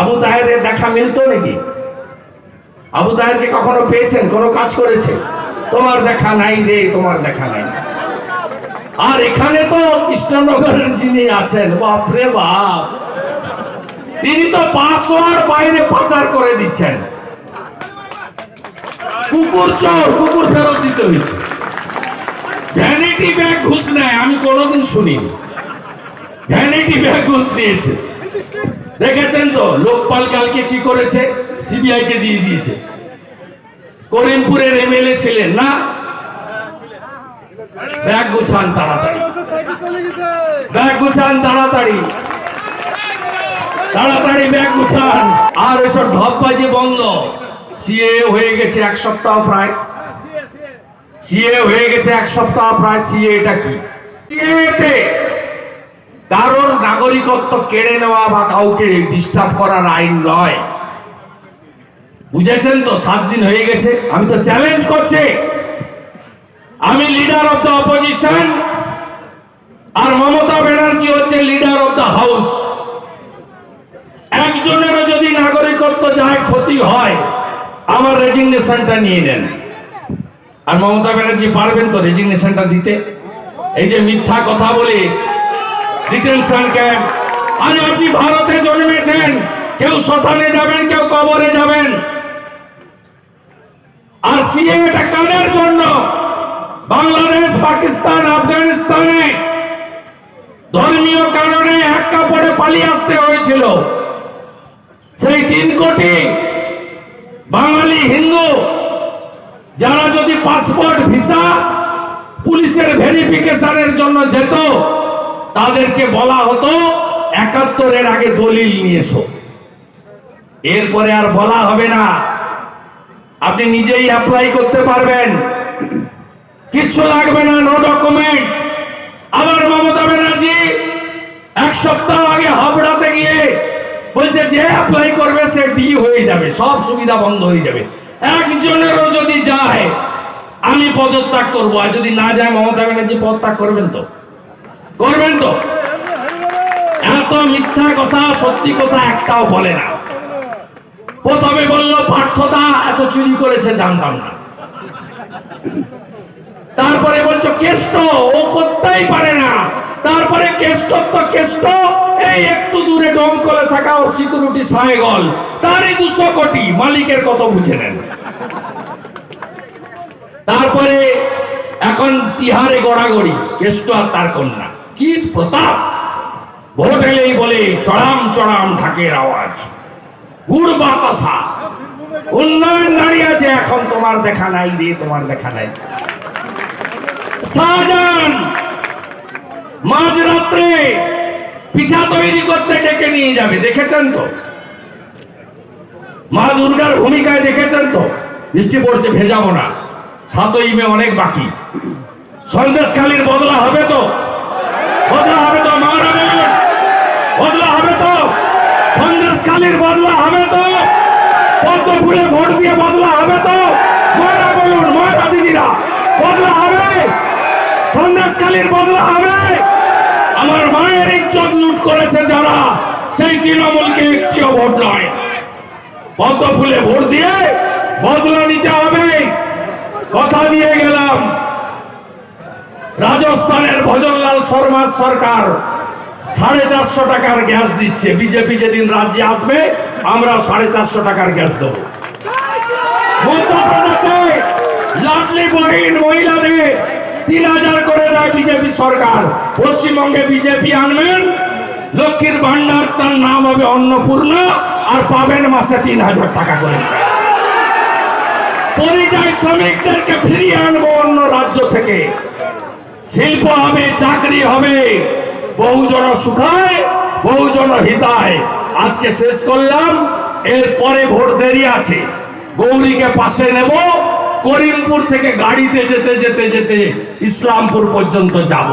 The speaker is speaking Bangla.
আবু তাহেরের দেখা মিলতো নাকি? আবু তাহেরকে কখনো পেয়েছেন? কোনো কাজ করেছে তোমার দেখা নাই রে, তোমার দেখা নাই। আর এখানে তো কৃষ্ণনগরের যিনি আছেন, বাপরে বাপ। তিনি তো পাসওয়ার্ড বাইরে পাচার করে দিচ্ছেন। কুকুর চোর, কুকুর ফেরত দিতে হয়েছে। ভ্যানিটি ব্যাগ ঘুষ নেয়, আমি কোনোদিন শুনিনি। ভ্যানিটি ব্যাগ ঘুষ নিয়েছে। দেখেছেন তো? লোকপাল কালকে কি করেছে? সিবিআই কে দিয়ে দিয়েছে। করিমপুরের এমএলএ ছিলেন না? ব্যাগ গুছান তাড়াতাড়ি। ব্যাগ গুছান তাড়াতাড়ি। তাড়াতাড়ি ব্যাগ গুছান। আর এসব ঢপবাজি বন্ধ। সিএ হয়ে গেছে এক সপ্তাহ প্রায়। সিএ হয়ে গেছে এক সপ্তাহ প্রায়। সিএ এটা কি? কারোর নাগরিকত্ব কেড়ে নেওয়া বা কাউকে ডিস্টার্ব করার আইন নয়। বুঝেছেন তো? সাত দিন হয়ে গেছে, আমি তো চ্যালেঞ্জ করছি। আমি লিডার অফ দ্য অপোজিশন আর মমতা ব্যানার্জি হচ্ছে লিডার অফ দ্য হাউস একজনেরও যদি নাগরিকত্ব যায়, ক্ষতি হয়, আমার রেজিগনেশনটা নিয়ে নেন। আর মমতা ব্যানার্জি পারবেন তো রেজিগনেশনটা দিতে? এই যে মিথ্যা কথা বলে ডিটেনশন ক্যাম্প আজ আপনি ভারতে জন্মেছেন। কেউ শ্মশানে যাবেন, কেউ কবরে যাবেন। আর সিএ এটা কাদের জন্য? বাংলাদেশ, পাকিস্তান, আফগানিস্তানে। ধর্মীয় কারণে এক কাপড়ে পালিয়ে আসতে হয়েছিল। সেই তিন কোটি বাঙালি হিন্দু, যারা যদি পাসপোর্ট, ভিসা, পুলিশের ভেরিফিকেশনের জন্য যেত তাদেরকে বলা হতো, একাত্তরের আগে দলিল নিয়ে এরপরে আর বলা হবে না। আপনি নিজেই অ্যাপ্লাই করতে পারবেন। কিচ্ছু লাগবে না নো ডকুমেন্ট আবার মমতা ব্যানার্জি এক সপ্তাহ আগে হাবড়াতে গিয়ে বলছে যে অ্যাপ্লাই করবে, সে ডি হয়ে যাবে, সব সুবিধা বন্ধ হয়ে যাবে। একজনেরও যদি যায়, আমি পদত্যাগ করব। আর যদি না যায়, মমতা ব্যানার্জি পদত্যাগ করবেন তো? করবেন তো। এত মিথ্যা কথা, সত্যি কথা একটাও বলে না। প্রথমে বলল, পার্থদা এত চুরি করেছে, জানতাম না। তারপরে বলছো, কেষ্ট, ও করতেই পারে না। তারপরে কেষ্ট তো কেষ্ট, এই একটু দূরে ডমকলে থাকা ওর সিকিউরিটি সাহেগল তারই দুশো কোটি, মালিকের কত বুঝে নেন। তারপরে এখন তিহারে গড়াগড়ি, কেষ্ট আর তার কন্যা। কি প্রতাপ। ভোট এলেই বলে, চড়াম চড়াম ঢাকের আওয়াজ। গুড় বাতাসা উন্নয়ন দাঁড়িয়ে আছে, এখন তোমার দেখা নাই রে, তোমার দেখা নাই। মাঝরাত্রে পিঠা তৈরি করতে ডেকে নিয়ে যাবে, দেখেছেন তো? মা দুর্গার ভূমিকায় দেখেছেন তো? বৃষ্টি পড়ছে, ভেজাবো না। সাতই মে অনেক বাকি। সন্দেশখালীর বদলা হবে তো? বদলা হবে তো মারা বদলা হবে তো। সন্দেশখালীর বদলা হবে তো। পদ্ম ফুলে ভোট দিয়ে বদলা হবে তো। ময়রা বলুন, ময়রা দিদিরা, বদলা হবে। সন্দেশখালীর বদলা হবে। আমার মায়ের ইজ্জত লুট করেছে যারা, সেই তৃণমূলকে একটিও ভোট নয়। পদ্ম ফুলে ভোট দিয়ে বদলা নিতে হবে কথা দিয়ে গেলাম রাজস্থানের ভজনলাল শর্মা সরকার সাড়ে চারশো টাকার গ্যাস দিচ্ছে। বিজেপি যেদিন রাজ্যে আসবে, আমরা সাড়ে চারশো টাকার গ্যাস দেবো। বহিন মহিলাদের তিন হাজার করে দেয় সরকার। পশ্চিমবঙ্গে বিজেপি আনবেন। লক্ষ্মীর ভান্ডার তার নাম হবে অন্নপূর্ণা আর পাবেন মাসে তিন হাজার টাকা করে। পরিযায়ী শ্রমিকদেরকে ফিরিয়ে আনব অন্য রাজ্য থেকে। শিল্প হবে, চাকরি হবে। বহুজন সুখায়, বহুজন হিতায়। আজকে শেষ করলাম, এরপরে ভোট দেরি আছে। গৌরীকে পাশে নেব, করিমপুর থেকে গাড়িতে যেতে যেতে যেতে ইসলামপুর পর্যন্ত যাব।